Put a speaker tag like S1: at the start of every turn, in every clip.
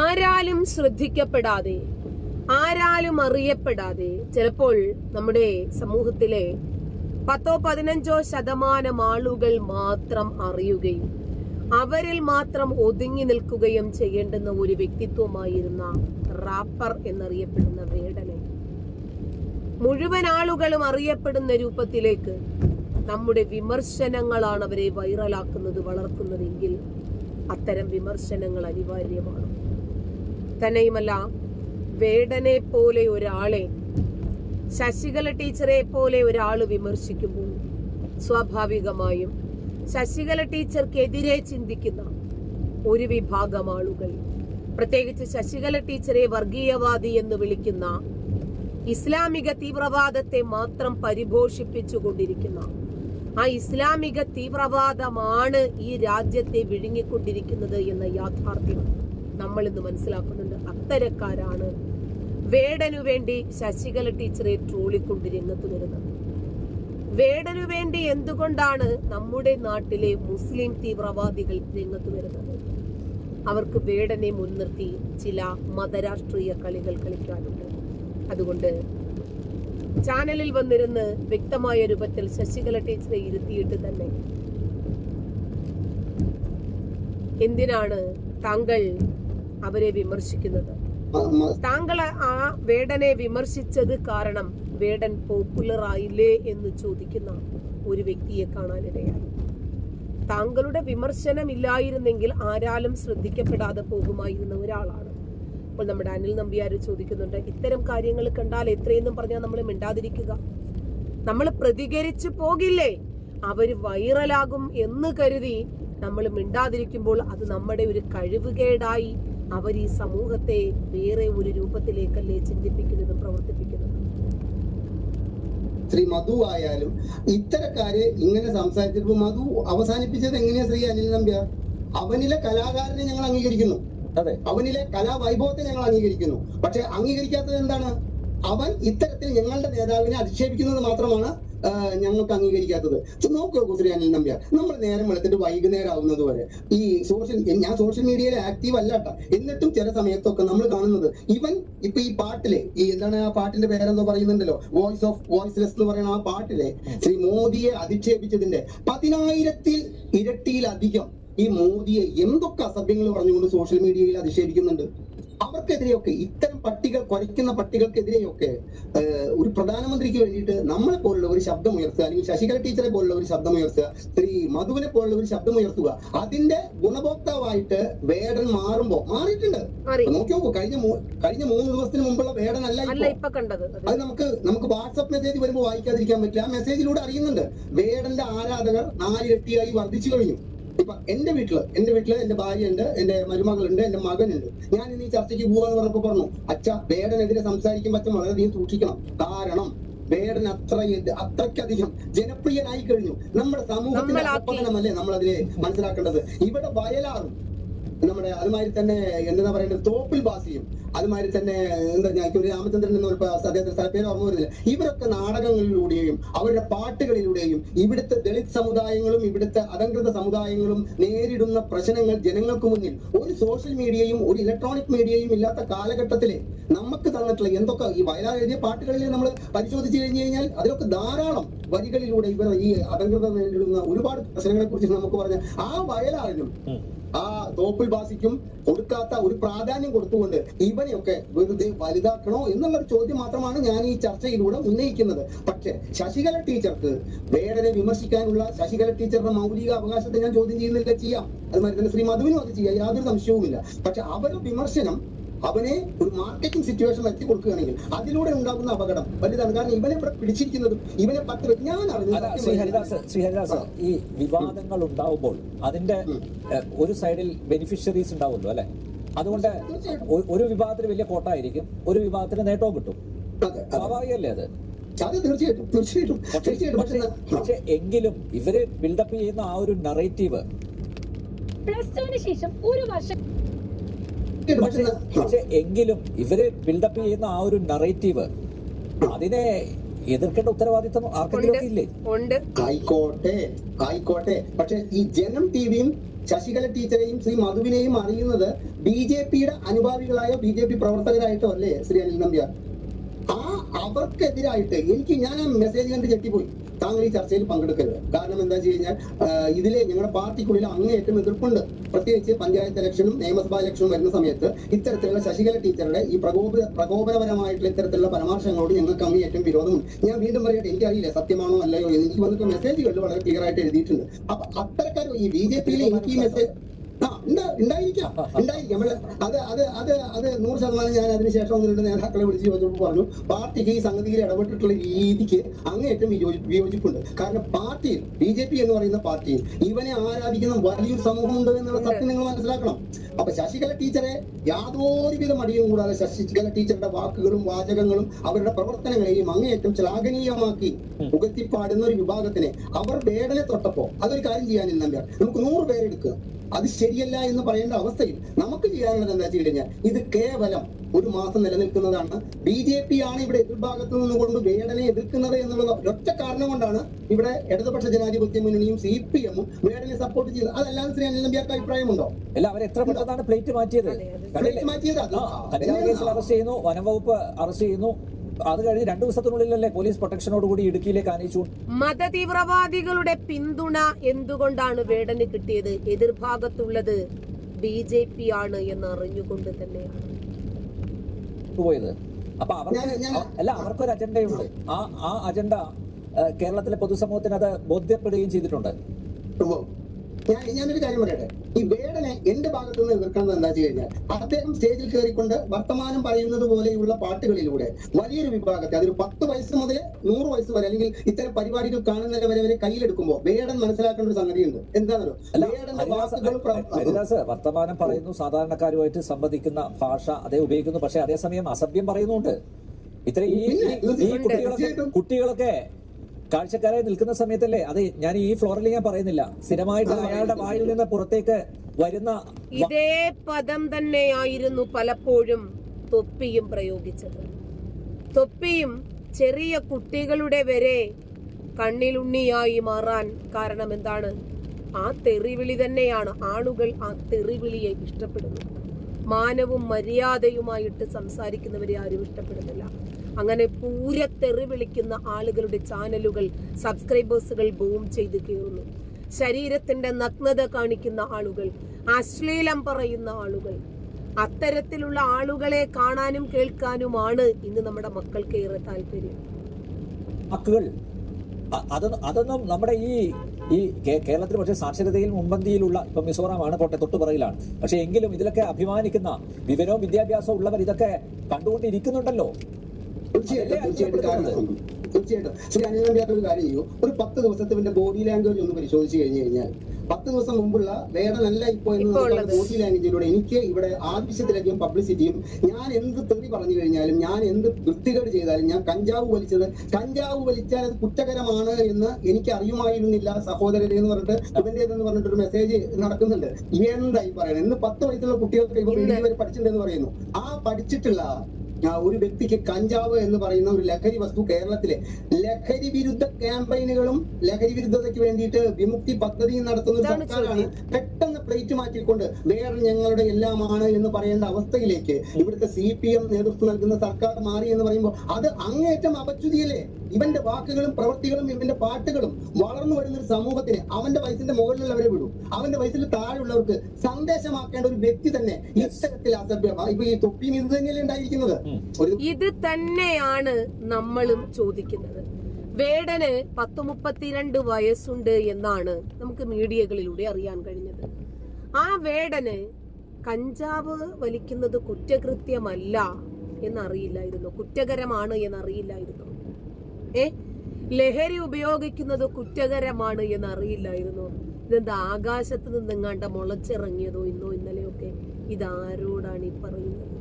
S1: ആരാലും ശ്രദ്ധിക്കപ്പെടാതെ ആരാലും അറിയപ്പെടാതെ ചിലപ്പോൾ നമ്മുടെ സമൂഹത്തിലെ പത്തോ പതിനഞ്ചോ ശതമാനം ആളുകൾ മാത്രം അറിയുകയും അവരിൽ മാത്രം ഒതുങ്ങി നിൽക്കുകയും ചെയ്യേണ്ടുന്ന ഒരു വ്യക്തിത്വമായിരുന്ന റാപ്പർ എന്നറിയപ്പെടുന്ന വേടനെ. മുഴുവൻ ആളുകളും അറിയപ്പെടുന്ന രൂപത്തിലേക്ക് നമ്മുടെ വിമർശനങ്ങളാണ് അവരെ വൈറലാക്കുന്നത് വളർത്തുന്നതെങ്കിൽ അത്തരം വിമർശനങ്ങൾ അനിവാര്യമാണ്. തന്നെയുമല്ല വേടനെ പോലെ ഒരാളെ ശശികല ടീച്ചറെ പോലെ ഒരാൾ വിമർശിക്കുമ്പോൾ സ്വാഭാവികമായും ശശികല ടീച്ചർക്കെതിരെ ചിന്തിക്കുന്ന ഒരു വിഭാഗം ആളുകൾ പ്രത്യേകിച്ച് ശശികല ടീച്ചറെ വർഗീയവാദി എന്ന് വിളിക്കുന്ന ഇസ്ലാമിക തീവ്രവാദത്തെ മാത്രം പരിപോഷിപ്പിച്ചുകൊണ്ടിരിക്കുന്ന ആ ഇസ്ലാമിക തീവ്രവാദമാണ് ഈ രാജ്യത്തെ വിഴുങ്ങിക്കൊണ്ടിരിക്കുന്നത് എന്ന യാഥാർത്ഥ്യം. നമ്മൾ ഇന്ന് മനസ്സിലാക്കുന്നുണ്ട് അത്തരക്കാരാണ് വേടനു വേണ്ടി ശശികല ടീച്ചറെ ട്രോളിക്കൊണ്ട് രംഗത്ത് വരുന്നത് വേടനു വേണ്ടി എന്തുകൊണ്ടാണ് നമ്മുടെ നാട്ടിലെ മുസ്ലിം തീവ്രവാദികൾ രംഗത്ത് വരുന്നത്? അവർക്ക് വേടനെ മുൻനിർത്തി ചില മതരാഷ്ട്രീയ കളികൾ കളിക്കാനുണ്ട്. അതുകൊണ്ട് ചാനലിൽ വന്നിരുന്ന് വ്യക്തമായ രൂപത്തിൽ ശശികല ടീച്ചറെ ഇരുത്തിയിട്ട് തന്നെ എന്തിനാണ് താങ്കൾ അവരെ വിമർശിക്കുന്നത്. താങ്കൾ ആ വേടനെ വിമർശിച്ചത് കാരണം വേടൻ പോപ്പുലർ ആയില്ലേ എന്ന് ചോദിക്കുന്ന ഒരു വ്യക്തിയെ കാണാനിടയായി. താങ്കളുടെ വിമർശനം ഇല്ലായിരുന്നെങ്കിൽ ആരാലും ശ്രദ്ധിക്കപ്പെടാതെ പോകുമായിരുന്ന ഒരാളാണ്. അപ്പോൾ നമ്മുടെ അനിൽ നമ്പ്യാർ ചോദിക്കുന്നുണ്ട് ഇത്തരം കാര്യങ്ങൾ കണ്ടാൽ എത്രയെന്നും പറഞ്ഞാൽ നമ്മൾ മിണ്ടാതിരിക്കുക. നമ്മൾ പ്രതികരിച്ചു പോകില്ലേ? അവർ വൈറലാകും എന്ന് കരുതി നമ്മൾ മിണ്ടാതിരിക്കുമ്പോൾ അത് നമ്മുടെ ഒരു കഴിവുകേടായി അവർ ഈ സമൂഹത്തെ വേറെ ഒരു രൂപത്തിലേക്കല്ലേ ചിന്തിപ്പിക്കുന്നതും പ്രവർത്തിപ്പിക്കുന്നതും?
S2: ശ്രീ മധു ആയാലും ഇത്തരക്കാര് ഇങ്ങനെ സംസാരിച്ചപ്പോ മധു അവസാനിപ്പിച്ചത് എങ്ങനെയാ ശ്രീ അനിൽ നമ്പ്യാർ? അവനിലെ കലാകാരനെ ഞങ്ങൾ അംഗീകരിക്കുന്നു.
S3: അതെ.
S2: അവനിലെ കലാവൈഭവത്തെ ഞങ്ങൾ അംഗീകരിക്കുന്നു. പക്ഷെ അംഗീകരിക്കാത്തത് എന്താണ്? അവൻ ഇത്തരത്തിൽ ഞങ്ങളുടെ നേതാവിനെ അധിക്ഷേപിക്കുന്നത് മാത്രമാണ്. ഞങ്ങൾക്ക് അംഗീകരിക്കാത്തത്. നോക്കുക നോക്കൂ ശ്രീ നമ്പ്യാർ. നമ്മൾ നേരം വെളുത്തിട്ട് വൈകുന്നേരം ആവുന്നത് വരെ. ഈ സോഷ്യൽ ഞാൻ സോഷ്യൽ മീഡിയയിൽ ആക്റ്റീവ് അല്ല ട്ടോ. എന്നിട്ടും ചില സമയത്തൊക്കെ നമ്മൾ കാണുന്നത് ഇവൻ ഇപ്പൊ ഈ പാട്ടിലെ ഈ എന്താണ് ആ പാട്ടിന്റെ പേരെന്തോ പറയുന്നുണ്ടല്ലോ? വോയിസ് ഓഫ് വോയിസ്ലെസ് എന്ന് പറയുന്ന ആ പാട്ടിലെ ശ്രീ മോദിയെ അധിക്ഷേപിച്ചതിന്റെ പതിനായിരത്തിൽ ഇരട്ടിയിലധികം ഈ മോദിയെ എന്തൊക്കെ അസഭ്യങ്ങൾ പറഞ്ഞുകൊണ്ട് സോഷ്യൽ മീഡിയയിൽ അധിക്ഷേപിക്കുന്നുണ്ട്? അവർക്കെതിരെയൊക്കെ ഇത്തരം പട്ടികൾ കുറയ്ക്കുന്ന പട്ടികൾക്കെതിരെയൊക്കെ ഒരു പ്രധാനമന്ത്രിക്ക് വേണ്ടിയിട്ട് നമ്മളെ പോലുള്ള ഒരു ശബ്ദം ഉയർത്തുക അല്ലെങ്കിൽ ശശികല ടീച്ചറെ പോലുള്ള ഒരു ശബ്ദം ഉയർത്തുക ശ്രീ മധുവിനെ പോലുള്ള ഒരു ശബ്ദം ഉയർത്തുക അതിന്റെ ഗുണഭോക്താവായിട്ട് വേടൻ മാറുമ്പോ മാറിയിട്ടുണ്ട്.
S1: മാറി.
S2: നോക്കി നോക്കൂ കഴിഞ്ഞ കഴിഞ്ഞ മൂന്ന് ദിവസത്തിന് മുമ്പുള്ള വേടൻ അല്ല
S1: അത്.
S2: നമുക്ക് നമുക്ക് വാട്സപ്പ് മെസ്സേജ് വരുമ്പോൾ വായിക്കാതിരിക്കാൻ പറ്റില്ല. ആ മെസ്സേജിലൂടെ അറിയുന്നുണ്ട്. വേടന്റെ ആരാധകർ നാലിരട്ടിയായി വർദ്ധിച്ചു കഴിഞ്ഞു. ഇപ്പൊ എന്റെ വീട്ടിൽ എന്റെ വീട്ടിൽ എന്റെ ഭാര്യയുണ്ട് എന്റെ മരുമകളുണ്ട് എന്റെ മകനുണ്ട്. ഞാൻ ഇന്ന് ഈ ചർച്ചയ്ക്ക് പോവാന്ന് പറഞ്ഞപ്പോ പറഞ്ഞു അച്ഛ വേടനെതിരെ സംസാരിക്കുമ്പോൾ അച്ഛൻ വളരെയധികം സൂക്ഷിക്കണം. കാരണം വേടൻ അത്ര അത്രയ്ക്കധികം ജനപ്രിയനായി കഴിഞ്ഞു. നമ്മുടെ സമൂഹത്തിന്റെ. അധപ്പതനമല്ലേ നമ്മൾ അതിനെ മനസ്സിലാക്കേണ്ടത്? ഇവിടെ വയലാറും നമ്മുടെ അതുമാതിരി തന്നെ എന്താ പറയുന്നത്? തോപ്പിൽ ബാസിയും അതുമാതിരി തന്നെ എന്താ ഞാൻ ഒരു രാമചന്ദ്രൻ എന്നൊരു അദ്ദേഹത്തിന്റെ സ്ഥല പേര് ഓർമ്മ വരുന്നില്ല. ഇവരൊക്കെ നാടകങ്ങളിലൂടെയും അവരുടെ പാട്ടുകളിലൂടെയും ഇവിടുത്തെ ദളിത് സമുദായങ്ങളും ഇവിടുത്തെ അലങ്കൃത സമുദായങ്ങളും നേരിടുന്ന പ്രശ്നങ്ങൾ ജനങ്ങൾക്ക് മുന്നിൽ ഒരു സോഷ്യൽ മീഡിയയും ഒരു ഇലക്ട്രോണിക് മീഡിയയും ഇല്ലാത്ത കാലഘട്ടത്തിൽ നമുക്ക് തന്നിട്ടുള്ള എന്തൊക്കെ ഈ വയലാർ എഴുതിയ പാട്ടുകളിൽ നമ്മൾ പരിശോധിച്ചു കഴിഞ്ഞു കഴിഞ്ഞാൽ അതിലൊക്കെ ധാരാളം വരികളിലൂടെ ഇവർ ഈ അലങ്കൃത നേരിടുന്ന ഒരുപാട് പ്രശ്നങ്ങളെ കുറിച്ച് നമുക്ക് പറഞ്ഞ ആ വയലാറിനും ആ തോപ്പിൽ ബാസിക്കും കൊടുക്കാത്ത ഒരു പ്രാധാന്യം കൊടുത്തുകൊണ്ട് ഇവനെയൊക്കെ വെറുതെ വലുതാക്കണോ എന്നുള്ള ചോദ്യം മാത്രമാണ് ഞാൻ ഈ ചർച്ചയിലൂടെ ഉന്നയിക്കുന്നത്. പക്ഷെ ശശികല ടീച്ചർക്ക് വേടനെ വിമർശിക്കാനുള്ള ശശികല ടീച്ചറുടെ മൗലിക അവകാശത്തെ ഞാൻ ചോദ്യം ചെയ്യുന്നില്ല ചെയ്യാം. അതുമാതിരി തന്നെ ശ്രീ മധുവിനും അത് ചെയ്യാം യാതൊരു സംശയവുമില്ല. പക്ഷെ അവരുടെ വിമർശനം അവനെ ഒരു മാർക്കറ്റിംഗ് സിറ്റുവേഷൻ എത്തി കൊടുക്കുകയാണെങ്കിൽ അതിലൂടെ ഉണ്ടാകുന്ന അപകടം വലുതാണ് കാരണം ഇവനെ ഇവിടെ പിടിച്ചിരിക്കുന്നതും ഇവനെ പത്ത് ഞാൻ അറിഞ്ഞു
S3: അല്ല ശ്രീ ഹരിദാസ് ശ്രീ ഹരിദാസ് ഈ വിവാദങ്ങൾ ഉണ്ടാവുമ്പോൾ അതിന്റെ ഒരു സൈഡിൽ ബെനിഫിഷ്യറീസ് ഉണ്ടാവുമല്ലോ അല്ലെ? അതുകൊണ്ട് ഒരു വിഭാഗത്തിന് വലിയ കോട്ടായിരിക്കും ഒരു വിഭാഗത്തിന് നേട്ടവും കിട്ടും. സ്വാഭാവികമല്ലേ അത്?
S2: തീർച്ചയായിട്ടും തീർച്ചയായിട്ടും തീർച്ചയായിട്ടും.
S3: പക്ഷേ എങ്കിലും ഇവർ ബിൽഡപ്പ് ചെയ്യുന്ന ആ ഒരു നറേറ്റീവ്
S4: പ്ലസ് ടുവിന് ശേഷം ഒരു വർഷം
S3: പക്ഷേ എങ്കിലും ഇവർ ബിൽഡപ്പ് ചെയ്യുന്ന ആ ഒരു നറേറ്റീവ് അതിനെ എതിർക്കേണ്ട ഉത്തരവാദിത്തം ആർക്കെങ്കിലും ഇല്ലേ
S1: ഉണ്ട്.
S2: ആയിക്കോട്ടെ ആയിക്കോട്ടെ. പക്ഷെ ഈ ജനം ടിവിയും ശശികല ടീച്ചറെയും ശ്രീ മധുവിനെയും അറിയുന്നത് ബി ജെ പിയുടെ അനുഭാവികളായ ബി ജെ പി പ്രവർത്തകരായിട്ടോ അല്ലേ ശ്രീ അനിൽ നമ്പ്യാർ? ആ അവർക്കെതിരായിട്ട് എനിക്ക് ഞാൻ ആ മെസ്സേജ് കണ്ട് ചെട്ടിപ്പോയി താങ്കൾ ഈ ചർച്ചയിൽ പങ്കെടുക്കരുത്. കാരണം എന്താ വെച്ച് കഴിഞ്ഞാൽ ഇതിലെ ഞങ്ങളുടെ പാർട്ടിക്കുള്ളിൽ അങ്ങേയറ്റം എതിർപ്പുണ്ട്. പ്രത്യേകിച്ച് പഞ്ചായത്ത് ഇലക്ഷനും നിയമസഭാ ഇലക്ഷനും വരുന്ന സമയത്ത് ഇത്തരത്തിലുള്ള ശശികല ടീച്ചറുടെ ഈ പ്രകോപ പ്രകോപനപരമായിട്ടുള്ള ഇത്തരത്തിലുള്ള പരാമർശങ്ങളോട് ഞങ്ങൾക്ക് അങ്ങേയറ്റം വിരോധമുണ്ട്. ഞാൻ വീണ്ടും പറയട്ടെ എനിക്കറിയില്ല സത്യമാണോ അല്ലയോ എനിക്ക് വന്നിട്ട് മെസ്സേജുകളിൽ വളരെ ക്ലിയർ ആയിട്ട് എഴുതിയിട്ടുണ്ട്. അപ്പൊ അത്തരക്കാർ ഈ ബി ജെ പിയിലെ എനിക്ക് ഈ മെസ്സേജ് ആ ഉണ്ടായിരിക്കാം ഉണ്ടായിരിക്കാം നമ്മൾ അത് അത് അത് അത് നൂറ് ശതമാനം ഞാൻ അതിനുശേഷം ഒന്ന് രണ്ട് നേതാക്കളെ വിളിച്ച് ചോദിച്ചപ്പോൾ പറഞ്ഞു പാർട്ടിക്ക് ഈ സംഗതിയിൽ ഇടപെട്ടിട്ടുള്ള രീതിക്ക് അങ്ങേറ്റം വിയോജി- വിയോജിപ്പുണ്ട്. കാരണം പാർട്ടിയിൽ ബി ജെ പി എന്ന് പറയുന്ന പാർട്ടിയിൽ ഇവനെ ആരാധിക്കുന്ന വലിയൊരു സമൂഹമുണ്ട് എന്നുള്ള സത്യം നിങ്ങൾ മനസ്സിലാക്കണം. അപ്പൊ ശശികല ടീച്ചറെ യാതൊരുവിധ മടിയും കൂടാതെ ശശികല ടീച്ചറുടെ വാക്കുകളും വാചകങ്ങളും അവരുടെ പ്രവർത്തനങ്ങളെയും അങ്ങേയറ്റം ശ്ലാഘനീയമാക്കി പുകത്തിപ്പാടുന്ന ഒരു വിഭാഗത്തിനെ അവർ വേടനെ തൊട്ടപ്പോ അതൊരു കാര്യം ചെയ്യാനില്ല നമുക്ക് നൂറ് പേരെടുക്കുക. അത് ശരിയല്ല എന്ന് പറയേണ്ട അവസ്ഥയിൽ നമുക്ക് ചെയ്യാനുള്ളത് എന്താ വെച്ച് കഴിഞ്ഞാൽ ഇത് കേവലം ഒരു മാസം നിലനിൽക്കുന്നതാണ്. ബി ജെ പി ആണ് ഇവിടെ എതിർഭാഗത്ത് നിന്നുകൊണ്ട് വേടനെ എതിർക്കുന്നത് എന്നുള്ള ഒറ്റ കാരണം കൊണ്ടാണ് ഇവിടെ ഇടതുപക്ഷ ജനാധിപത്യ മുന്നണിയും സി പി എമ്മും വേടനെ സപ്പോർട്ട് ചെയ്തത്. അതെല്ലാം ശ്രീ അനിൽ നമ്പ്യാർക്ക് അഭിപ്രായമുണ്ടോ?
S3: അല്ല അവർ എത്ര പെട്ടെന്നാണ് പ്ലേറ്റ് മാറ്റിയത്?
S2: പ്ലേറ്റ് മാറ്റിയത്.
S3: അറസ്റ്റ് ചെയ്യുന്നു വനംവകുപ്പ് അറസ്റ്റ് ചെയ്യുന്നു. അത് കഴിഞ്ഞ് രണ്ടു ദിവസത്തിനുള്ളിലല്ലേ പോലീസ് പ്രൊട്ടക്ഷനോട് കൂടി ഇടുക്കിയിലേക്ക് ആനയിച്ചു.
S1: മതതീവ്രവാദികളുടെ പിന്തുണ എന്തുകൊണ്ടാണ് വേടന് കിട്ടിയത്? എതിർഭാഗത്തുള്ളത് ബി ജെ പി ആണ് എന്ന് അറിഞ്ഞുകൊണ്ട് തന്നെയാണ്.
S3: പോയത്. അപ്പൊ അവർക്ക് അല്ല അവർക്കൊരു അജണ്ടയുണ്ട്. ആ ആ അജണ്ട കേരളത്തിലെ പൊതുസമൂഹത്തിന് അത് ബോധ്യപ്പെടുകയും ചെയ്തിട്ടുണ്ട്.
S2: ഞാനൊരു കാര്യം പറയട്ടെ? ഈ വേടനെ എന്റെ ഭാഗത്തു നിന്ന് എതിർക്കുന്നത് എന്താ വെച്ച് കഴിഞ്ഞാൽ അദ്ദേഹം സ്റ്റേജിൽ കയറിക്കൊണ്ട് വർത്തമാനം പറയുന്നത് പോലെയുള്ള പാട്ടുകളിലൂടെ വലിയൊരു വിഭാഗത്തെ അതൊരു പത്ത് വയസ്സ് മുതൽ നൂറ് വയസ്സ് വരെ അല്ലെങ്കിൽ ഇത്തരം പരിപാടികൾ കാണുന്നവരെ വരെ വരെ കയ്യിലെടുക്കുമ്പോൾ വേടൻ മനസ്സിലാക്കേണ്ട ഒരു സംഗതിയുണ്ട് എന്താണല്ലോ വേടന്റെ
S3: വർത്തമാനം പറയുന്നു സാധാരണക്കാരുമായിട്ട് സംവദിക്കുന്ന ഭാഷ അതേ ഉപയോഗിക്കുന്നു പക്ഷെ അതേസമയം അസഭ്യം പറയുന്നുണ്ട് ഇത്ര ഈ ഈ- ഈ കുട്ടികളൊക്കെ കുട്ടികളൊക്കെ കാഴ്ചക്കാരായി നിൽക്കുന്ന സമയത്തല്ലേ? അത് ഞാൻ ഈ ഫ്ലോറിൽ ഞാൻ പറയുന്നില്ല. സ്ഥിരമായിട്ട് അയാളുടെ വായിൽ നിന്ന് പുറത്തേക്ക് വരുന്ന
S1: ഇതേ പദം തന്നെയായിരുന്നു പലപ്പോഴും തൊപ്പിയും പ്രയോഗിച്ചത്. തൊപ്പിയും ചെറിയ കുട്ടികളുടെ വരെ കണ്ണിലുണ്ണിയായി മാറാൻ കാരണം എന്താണ്? ആ തെറിവിളി തന്നെയാണ് ആളുകൾ ആ തെറിവിളിയെ ഇഷ്ടപ്പെടുന്നു മാനവും മര്യാദയുമായിട്ട് സംസാരിക്കുന്നവരെ ആരും ഇഷ്ടപ്പെടുന്നില്ല. അങ്ങനെ പൂരത്തെറി തെറി വിളിക്കുന്ന ആളുകളുടെ ചാനലുകൾ സബ്സ്ക്രൈബേഴ്സുകൾ ബൂം ചെയ്ത് കയറുന്നു. ശരീരത്തിന്റെ നഗ്നത കാണിക്കുന്ന ആളുകൾ അശ്ലീലം പറയുന്ന ആളുകൾ. അത്തരത്തിലുള്ള ആളുകളെ കാണാനും കേൾക്കാനുമാണ് ഇന്ന് നമ്മുടെ മക്കൾക്ക് ഏറെ താല്പര്യം.
S3: വാക്കുകൾ. അ- അതൊന്നും അതൊന്നും നമ്മുടെ ഈ ഈ കേരളത്തിൽ പക്ഷേ സാക്ഷരതയിൽ മുൻപന്തിയിലുള്ള ഇപ്പൊ മിസോറാമാണ് കോട്ടെ തൊട്ടുപുറയിലാണ് പക്ഷെ എങ്കിലും ഇതിലൊക്കെ അഭിമാനിക്കുന്ന വിവരവും വിദ്യാഭ്യാസവും ഉള്ളവർ ഇതൊക്കെ കണ്ടുകൊണ്ടിരിക്കുന്നുണ്ടല്ലോ.
S2: തീർച്ചയായിട്ടും തീർച്ചയായിട്ടും കാരണം തീർച്ചയായിട്ടും. ശ്രീ അനിൽ നമ്പ്യാർ ഒരു കാര്യം ചെയ്യൂ. ഒരു പത്ത് ദിവസത്തെ ഇവന്റെ ബോഡി ലാംഗ്വേജ് ഒന്ന് പരിശോധിച്ച് കഴിഞ്ഞു കഴിഞ്ഞാൽ പത്ത് ദിവസം മുമ്പുള്ള വേടനല്ല ഇപ്പോ എന്ന്. ബോഡി ലാംഗ്വേജിലൂടെ എനിക്ക് ഇവിടെ ആവശ്യത്തിലധികം പബ്ലിസിറ്റിയും ഞാൻ എന്ത് തെറി പറഞ്ഞു കഴിഞ്ഞാലും ഞാൻ എന്ത് വൃത്തികേട് ചെയ്താലും ഞാൻ കഞ്ചാവ് വലിച്ചത് കഞ്ചാവ് വലിച്ചാൽ അത് കുറ്റകരമാണ് എന്ന് എനിക്ക് അറിയുമായിരുന്നില്ല സഹോദരരെ എന്ന് പറഞ്ഞിട്ട് ഇവന്റേതെന്ന് പറഞ്ഞിട്ട് ഒരു മെസ്സേജ് നടക്കുന്നുണ്ട്. എന്തായി പറയുന്നത് ഇന്ന് പത്ത് വയസ്സുള്ള കുട്ടികൾക്ക് ഇവർ പഠിച്ചിട്ടുണ്ടെന്ന് പറയുന്നു. ആ പഠിച്ചിട്ടുള്ള ഒരു വ്യക്തിക്ക് കഞ്ചാവ് എന്ന് പറയുന്ന ഒരു ലഹരി വസ്തു കേരളത്തിലെ ലഹരി വിരുദ്ധ ക്യാമ്പയിനുകളും ലഹരി വിരുദ്ധതയ്ക്ക് വേണ്ടിയിട്ട് വിമുക്തി പദ്ധതിയും നടത്തുന്ന ഒരു സർക്കാരാണ് പെട്ടെന്ന് പ്ലേറ്റ് മാറ്റിക്കൊണ്ട് വേറെ ഞങ്ങളുടെ എല്ലാമാണ് എന്ന് പറയേണ്ട അവസ്ഥയിലേക്ക് ഇവിടുത്തെ സി പി എം നേതൃത്വം നൽകുന്ന സർക്കാർ മാറി എന്ന് പറയുമ്പോൾ അത് അങ്ങേറ്റം അപച്യുതിയല്ലേ? ഇവന്റെ വാക്കുകളും പ്രവൃത്തികളും ഇവന്റെ പാട്ടുകളും വളർന്നു വരുന്ന ഒരു സമൂഹത്തിന് അവന്റെ വയസ്സിന്റെ മുകളിലുള്ളവരെ വിടും. അവന്റെ വയസ്സിൽ താഴെയുള്ളവർക്ക് സന്ദേശമാക്കേണ്ട ഒരു വ്യക്തി തന്നെ ഇത്തരത്തിൽ അസഭ്യമാണ്. ഇപ്പൊ ഈ തൊപ്പിയും ഇത് തന്നെയല്ലേ ഉണ്ടായിരിക്കുന്നത്?
S1: ഇത് തന്നെയാണ് നമ്മളും ചോദിക്കുന്നത്. വേടന് പത്ത് മുപ്പത്തിരണ്ട് വയസ്സുണ്ട് എന്നാണ് നമുക്ക് മീഡിയകളിലൂടെ അറിയാൻ കഴിഞ്ഞത്. ആ വേടന് കഞ്ചാവ് വലിക്കുന്നത് കുറ്റകൃത്യമല്ല എന്നറിയില്ലായിരുന്നു. കുറ്റകരമാണ് എന്നറിയില്ലായിരുന്നു. ഏ? ലഹരി ഉപയോഗിക്കുന്നത് കുറ്റകരമാണ് എന്ന് അറിയില്ലായിരുന്നു ഇതെന്താ ആകാശത്ത് നിന്നെങ്ങാണ്ട മുളച്ചിറങ്ങിയതോ ഇന്നോ ഇന്നലെയൊക്കെ? ഇതാരോടാണ് ഈ പറയുന്നത്?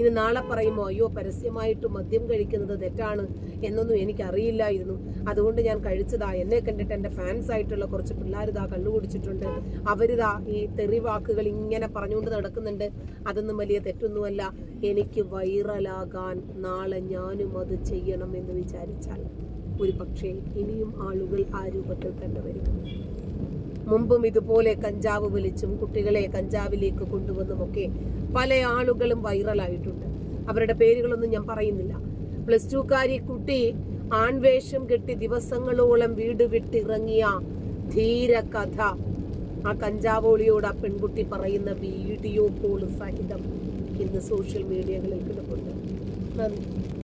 S1: ഇനി നാളെ പറയുമോ അയ്യോ പരസ്യമായിട്ട് മദ്യം കഴിക്കുന്നത് തെറ്റാണ് എന്നൊന്നും എനിക്കറിയില്ലായിരുന്നു. അതുകൊണ്ട് ഞാൻ കഴിച്ചതാ. എന്നെ കണ്ടിട്ട് എന്റെ ഫാൻസ് ആയിട്ടുള്ള കുറച്ച് പിള്ളേരിതാ കണ്ടുപിടിച്ചിട്ടുണ്ട് അവരിതാ ഈ തെറിവാക്കുകൾ ഇങ്ങനെ പറഞ്ഞുകൊണ്ട് നടക്കുന്നുണ്ട്. അതൊന്നും വലിയ തെറ്റൊന്നുമല്ല. എനിക്ക് വൈറലാകാൻ നാളെ ഞാനും അത് ചെയ്യണം എന്ന് വിചാരിച്ചാൽ ഒരു പക്ഷേ ഇനിയും ആളുകൾ ആ രൂപത്തിൽ തന്നെ വരും. മുമ്പും ഇതുപോലെ കഞ്ചാവ് വലിച്ചും കുട്ടികളെ കഞ്ചാവിലേക്ക് കൊണ്ടുവന്നുമൊക്കെ പല ആളുകളും വൈറലായിട്ടുണ്ട്. അവരുടെ പേരുകളൊന്നും ഞാൻ പറയുന്നില്ല. പ്ലസ് ടുക്കാരി കുട്ടി ആൺവേഷം കെട്ടി ദിവസങ്ങളോളം വീട് വിട്ടിറങ്ങിയ ധീര കഥ. ആ കഞ്ചാവോളിയോട് ആ പെൺകുട്ടി പറയുന്ന വീഡിയോ കോൾ സഹിതം ഇന്ന് സോഷ്യൽ മീഡിയകളിൽ കിടപ്പുണ്ട്. നന്ദി.